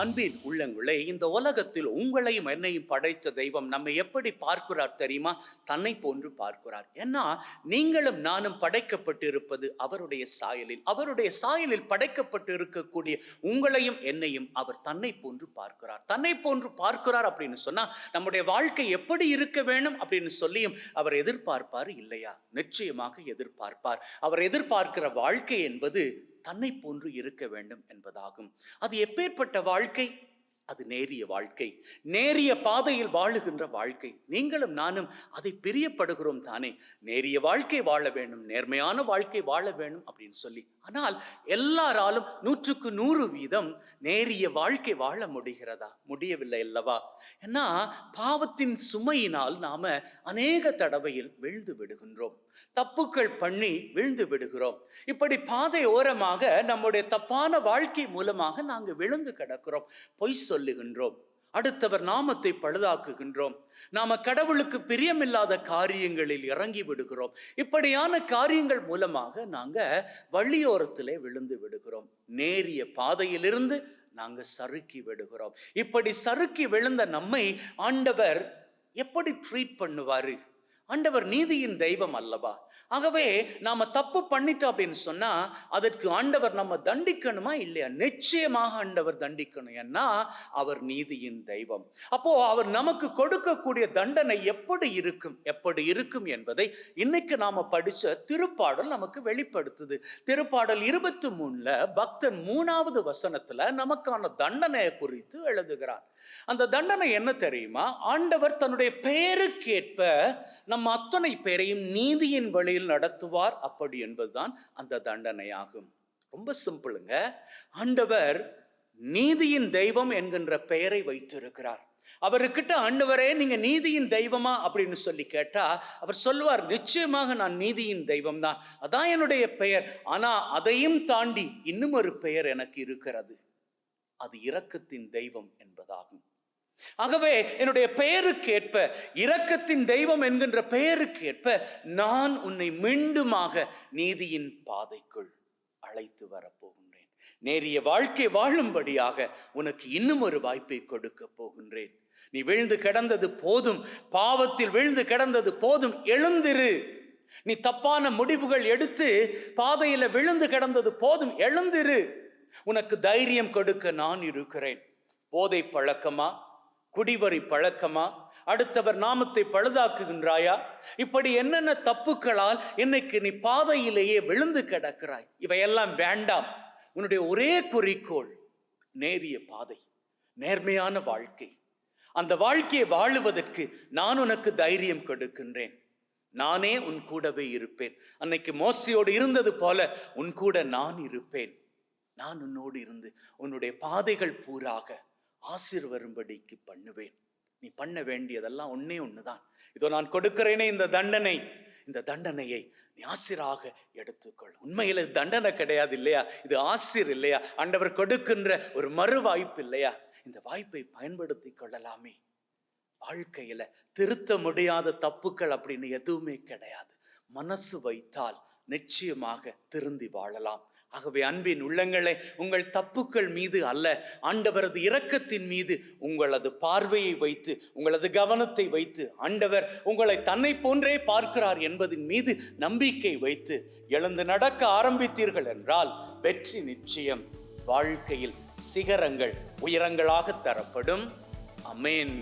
அன்பின் உள்ளங்களே இந்த உலகத்தில் உங்களையும் என்னையும் படைத்த தெய்வம் நம்மை எப்படி பார்க்கிறார் தெரியுமா? தன்னை போன்று பார்க்கிறார். ஏன்னா நீங்களும் நானும் படைக்கப்பட்டு இருப்பது அவருடைய சாயலில். அவருடைய சாயலில் படைக்கப்பட்டு இருக்கக்கூடிய உங்களையும் என்னையும் அவர் தன்னை போன்று பார்க்கிறார். தன்னை போன்று பார்க்கிறார் அப்படின்னு சொன்னா நம்முடைய வாழ்க்கை எப்படி இருக்க வேணும் அப்படின்னு சொல்லியும் அவர் எதிர்பார்ப்பார் இல்லையா? நிச்சயமாக எதிர்பார்ப்பார். அவர் எதிர்பார்க்கிற வாழ்க்கை என்பது தன்னை போன்று இருக்க வேண்டும் என்பதாகும். அது எப்பேற்பட்ட வாழ்க்கை? அது நேரிய வாழ்க்கை. நேரிய பாதையில் வாழுகின்ற வாழ்க்கை. நீங்களும் நானும் அதை பிரியப்படுகிறோம் தானே. நேரிய வாழ்க்கை வாழ வேண்டும் நேர்மையான வாழ்க்கை வாழ வேண்டும் அப்படின்னு சொல்லி. ஆனால் எல்லாராலும் நூற்றுக்கு நூறு வீதம் நேரிய வாழ்க்கை வாழ முடிகிறதா? முடியவில்லை அல்லவா? ஏன்னா பாவத்தின் சுமையினால் நாம அநேக தடவையில் விழுந்து விடுகின்றோம். தப்புக்கள் பண்ணி விழுந்து விடுகிறோம். இப்படி பாதை ஓரமாக நம்முடைய தப்பான வாழ்க்கை மூலமாக நாங்கள் விழுந்து கிடக்கிறோம். பொய் சொல்லுகின்றோம். அடுத்தவர் நாமத்தை பழுதாக்குகின்றோம். நாம கடவுளுக்கு பிரியமில்லாத காரியங்களில் இறங்கி விடுகிறோம். இப்படியான காரியங்கள் மூலமாக நாங்க வழியோரத்திலே விழுந்து விடுகிறோம். நேரிய பாதையிலிருந்து நாங்க சறுக்கி விடுகிறோம். இப்படி சறுக்கி விழுந்த நம்மை ஆண்டவர் எப்படி ட்ரீட் பண்ணுவாரு? ஆண்டவர் நீதியின் தெய்வம் அல்லவா? ஆகவே நாம தப்பு பண்ணிட்டோம் அப்படின்னு சொன்னா அதற்கு ஆண்டவர் நம்ம தண்டிக்கணுமா இல்லையா? நிச்சயமாக ஆண்டவர் தண்டிக்கணும். ஏன்னா அவர் நீதியின் தெய்வம். அப்போ அவர் நமக்கு கொடுக்கக்கூடிய தண்டனை எப்படி இருக்கும்? எப்படி இருக்கும் என்பதை இன்னைக்கு நாம படிச்ச திருப்பாடல் நமக்கு வெளிப்படுத்துது. திருப்பாடல் இருபத்தி மூணுல பக்தன் மூணாவது வசனத்துல நமக்கான தண்டனையை குறித்து எழுதுகிறார். அந்த தண்டனை என்ன தெரியுமா? ஆண்டவர் தன்னுடைய பெயருக்கேற்ப நம் அத்தனை பேரையும் நீதியின் வழியில் நடத்துவார். அப்படி என்பதுதான் அந்த தண்டனையாகும். ரொம்ப சிம்பிளுங்க. ஆண்டவர் நீதியின் தெய்வம் என்கின்ற பெயரை வைத்திருக்கிறார். அவர்கிட்ட ஆண்டவரே நீங்க நீதியின் தெய்வமா? அப்படின்னு சொல்லி கேட்டா அவர் சொல்லுவார் நிச்சயமாக நான் நீதியின் தெய்வம் தான் அதான் என்னுடைய பெயர். ஆனா அதையும் தாண்டி இன்னும் ஒரு பெயர் எனக்கு இருக்கிறது. அது இரக்கத்தின் தெய்வம் என்பதாகும். ஆகவே என்னுடைய பெயருக்கேற்ப இரக்கத்தின் தெய்வம் என்கின்ற பெயருக்கேற்ப நான் உன்னை மீண்டுமாக நீதியின் பாதைக்குள் அழைத்து வரப்போகின்றேன். நேரிய வாழ்க்கை வாழும்படியாக உனக்கு இன்னும் ஒரு வாய்ப்பை கொடுக்க போகின்றேன். நீ விழுந்து கிடந்தது போதும் பாவத்தில் விழுந்து கிடந்தது போதும் எழுந்திரு. நீ தப்பான முடிவுகள் எடுத்து பாதையில விழுந்து கிடந்தது போதும் எழுந்திரு. உனக்கு தைரியம் கொடுக்க நான் இருக்கிறேன். போதை பழக்கமா? குடிவரி பழக்கமா? அடுத்தவர் நாமத்தை பழுதாக்குகின்றாயா? இப்படி என்னென்ன தப்புக்களால் இன்னைக்கு நீ பாதையிலேயே விழுந்து கிடக்கிறாய்? இவையெல்லாம் வேண்டாம். உன்னுடைய ஒரே குறிக்கோள் நேரிய பாதை நேர்மையான வாழ்க்கை. அந்த வாழ்க்கையை வாழுவதற்கு நான் உனக்கு தைரியம் கொடுக்கின்றேன். நானே உன் கூடவே இருப்பேன். அன்னைக்கு மோசையோடு இருந்தது போல உன் கூட நான் இருப்பேன். நான் உன்னோடு இருந்து உன்னுடைய பாதைகள் பூராக ஆசிர் வரும்படிக்கு பண்ணுவேன். நீ பண்ண வேண்டியதெல்லாம் ஒன்னே ஒண்ணுதான். இதோ நான் கொடுக்கிறேனே இந்த தண்டனை. இந்த தண்டனையை நீ ஆசிராக எடுத்துக்கொள். உண்மையில் இது தண்டனை கிடையாது இல்லையா? இது ஆசிர் இல்லையா? ஆண்டவர் கொடுக்கின்ற ஒரு மறு வாய்ப்பு இல்லையா? இந்த வாய்ப்பை பயன்படுத்தி கொள்ளலாமே. வாழ்க்கையில திருத்த முடியாத தப்புக்கள் அப்படின்னு எதுவுமே கிடையாது. மனசு வைத்தால் நிச்சயமாக திருந்தி வாழலாம். ஆகவே அன்பின் உள்ளங்களை உங்கள் தப்புக்கள் மீது அல்ல ஆண்டவரது இரக்கத்தின் மீது உங்களது பார்வையை வைத்து உங்களது கவனத்தை வைத்து ஆண்டவர் உங்களை தன்னை போன்றே பார்க்கிறார் என்பதின் மீது நம்பிக்கை வைத்து எழுந்து நடக்க ஆரம்பித்தீர்கள் என்றால் வெற்றி நிச்சயம் வாழ்க்கையில் சிகரங்கள் உயரங்களாக தரப்படும். அமேன்.